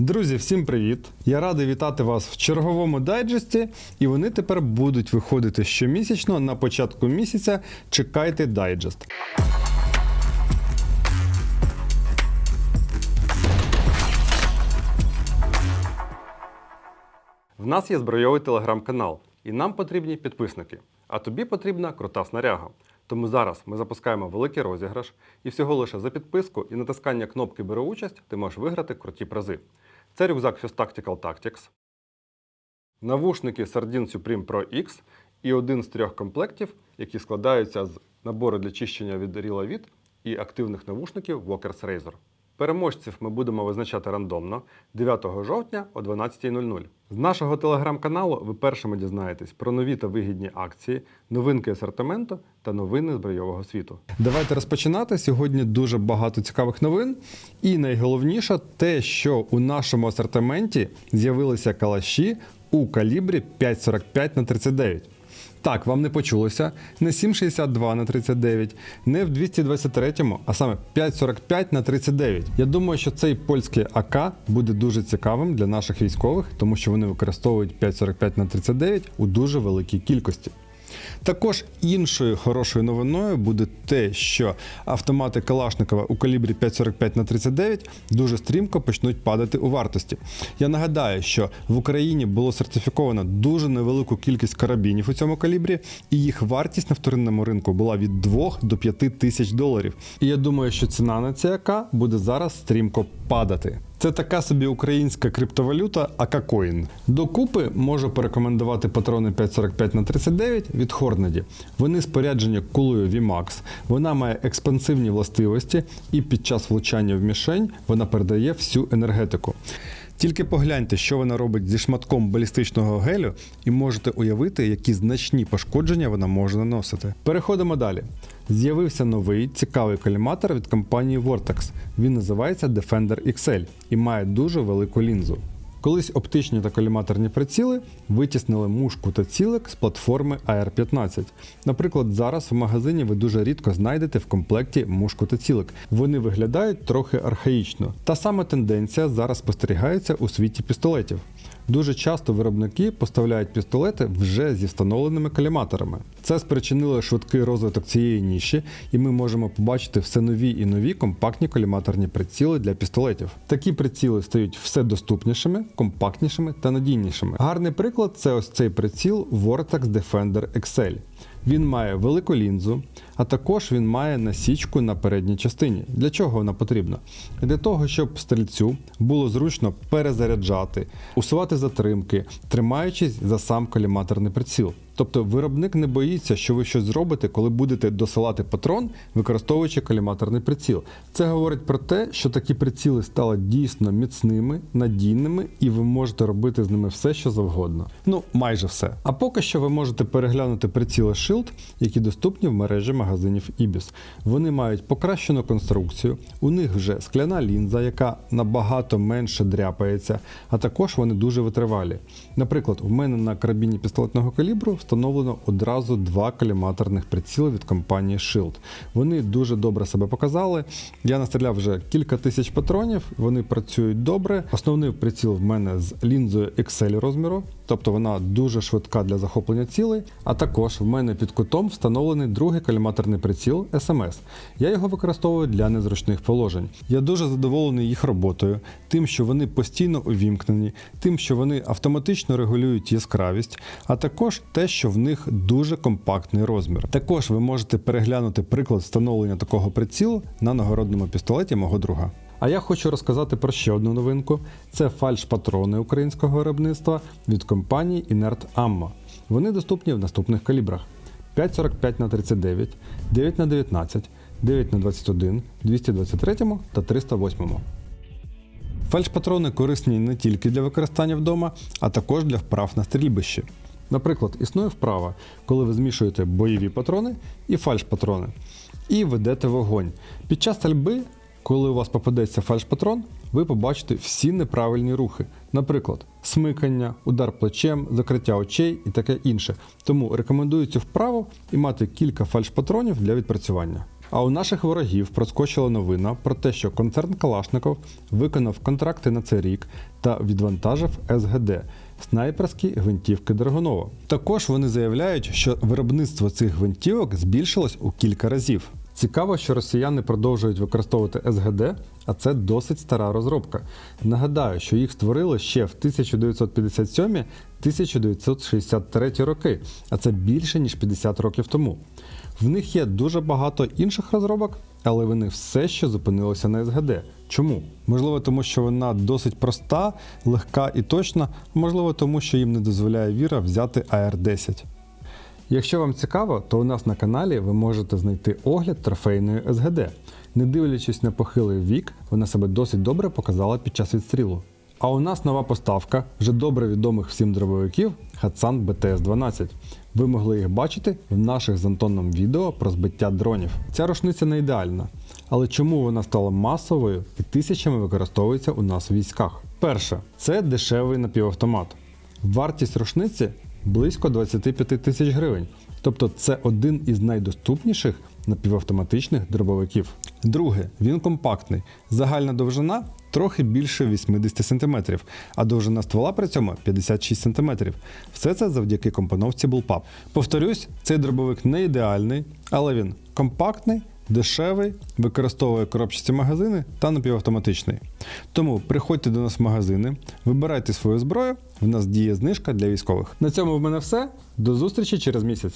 Друзі, всім привіт! Я радий вітати вас в черговому дайджесті, і вони тепер будуть виходити щомісячно на початку місяця. Чекайте дайджест. В нас є збройовий телеграм-канал, і нам потрібні підписники. А тобі потрібна крута снаряга. Тому зараз ми запускаємо великий розіграш, і всього лише за підписку і натискання кнопки Беру участь ти можеш виграти круті призи. Це рюкзак Fuse Tactical Tactics, навушники Sardin Supreme Pro X і один з трьох комплектів, які складаються з набору для чищення від Rila і активних навушників Walkers Razor. Переможців ми будемо визначати рандомно 9 жовтня о 12.00. З нашого телеграм-каналу ви першими дізнаєтесь про нові та вигідні акції, новинки асортименту та новини збройового світу. Давайте розпочинати. Сьогодні дуже багато цікавих новин. І найголовніше те, що у нашому асортименті з'явилися калаші у калібрі 5,45 на 39. Так, вам не почулося. Не 7,62 на 39, не в 223, а саме 5,45 на 39. Я думаю, що цей польський АК буде дуже цікавим для наших військових, тому що вони використовують 5,45 на 39 у дуже великій кількості. Також іншою хорошою новиною буде те, що автомати Калашникова у калібрі 5,45 на 39 дуже стрімко почнуть падати у вартості. Я нагадаю, що в Україні було сертифіковано дуже невелику кількість карабінів у цьому калібрі, і їх вартість на вторинному ринку була від 2 до 5 тисяч доларів. І я думаю, що ціна на ці АК буде зараз стрімко падати. Це така собі українська криптовалюта Акакоін. Докупи можу порекомендувати патрони 545 на 39 від Hornady. Вони споряджені кулею VMAX. Вона має експансивні властивості, і під час влучання в мішень вона передає всю енергетику. Тільки погляньте, що вона робить зі шматком балістичного гелю, і можете уявити, які значні пошкодження вона може наносити. Переходимо далі. З'явився новий цікавий коліматор від компанії Vortex. Він називається Defender XL і має дуже велику лінзу. Колись оптичні та коліматорні приціли витіснили мушку та цілик з платформи AR-15. Наприклад, зараз в магазині ви дуже рідко знайдете в комплекті мушку та цілик. Вони виглядають трохи архаїчно. Та сама тенденція зараз спостерігається у світі пістолетів. Дуже часто виробники поставляють пістолети вже зі встановленими коліматорами. Це спричинило швидкий розвиток цієї ніші, і ми можемо побачити все нові і нові компактні коліматорні приціли для пістолетів. Такі приціли стають все доступнішими, компактнішими та надійнішими. Гарний приклад це ось цей приціл Vortex Defender XL. Він має велику лінзу, а також він має насічку на передній частині. Для чого вона потрібна? Для того, щоб стрільцю було зручно перезаряджати, усувати затримки, тримаючись за сам коліматорний приціл. Тобто виробник не боїться, що ви щось зробите, коли будете досилати патрон, використовуючи коліматорний приціл. Це говорить про те, що такі приціли стали дійсно міцними, надійними, і ви можете робити з ними все, що завгодно. Ну, майже все. А поки що ви можете переглянути приціли Shield, які доступні в мережі магазинів Ibis. Вони мають покращену конструкцію, у них вже скляна лінза, яка набагато менше дряпається, а також вони дуже витривалі. Наприклад, у мене на карабіні пістолетного калібру встановлено одразу два коліматорних приціли від компанії Shield. Вони дуже добре себе показали. Я настріляв вже кілька тисяч патронів, вони працюють добре. Основний приціл в мене з лінзою XL розміру, тобто вона дуже швидка для захоплення цілей. А також в мене під кутом встановлений другий коліматорний приціл SMS. Я його використовую для незручних положень. Я дуже задоволений їх роботою, тим, що вони постійно увімкнені, тим, що вони автоматично регулюють яскравість, а також те, що в них дуже компактний розмір. Також ви можете переглянути приклад встановлення такого прицілу на нагородному пістолеті мого друга. А я хочу розказати про ще одну новинку: це фальш-патрони українського виробництва від компанії Inert Ammo. Вони доступні в наступних калібрах: 5,45 на 39, 9 на 19, 9 на 21, 223 та 308. Фальш-патрони корисні не тільки для використання вдома, а також для вправ на стрільбищі. Наприклад, існує вправа, коли ви змішуєте бойові патрони і фальш-патрони і ведете вогонь. Під час стрільби, коли у вас попадеться фальш-патрон, ви побачите всі неправильні рухи. Наприклад, смикання, удар плечем, закриття очей і таке інше. Тому рекомендую цю вправу і мати кілька фальш-патронів для відпрацювання. А у наших ворогів проскочила новина про те, що концерн Калашников виконав контракти на цей рік та відвантажив СГД снайперські гвинтівки Драгунова. Також вони заявляють, що виробництво цих гвинтівок збільшилось у кілька разів. Цікаво, що росіяни продовжують використовувати СГД, а це досить стара розробка. Нагадаю, що їх створили ще в 1957-1963 роки, а це більше ніж 50 років тому. В них є дуже багато інших розробок, але вони все ще зупинилися на СГД. Чому? Можливо, тому що вона досить проста, легка і точна, можливо, тому що їм не дозволяє віра взяти АР-10. Якщо вам цікаво, то у нас на каналі ви можете знайти огляд трофейної СГД. Не дивлячись на похилий вік, вона себе досить добре показала під час відстрілу. А у нас нова поставка вже добре відомих всім дробовиків Hatsan BTS-12. Ви могли їх бачити в наших з Антоном відео про збиття дронів. Ця рушниця не ідеальна, але чому вона стала масовою і тисячами використовується у нас у військах? Перше, це дешевий напівавтомат. Вартість рушниці близько 25 тисяч гривень. Тобто це один із найдоступніших напівавтоматичних дробовиків. Друге, він компактний. Загальна довжина трохи більше 80 см, а довжина ствола при цьому 56 см. Все це завдяки компоновці Bullpup. Повторюсь, цей дробовик не ідеальний, але він компактний, дешевий, використовує коробчасті магазини та напівавтоматичний. Тому приходьте до нас в магазини, вибирайте свою зброю, в нас діє знижка для військових. На цьому в мене все. До зустрічі через місяць.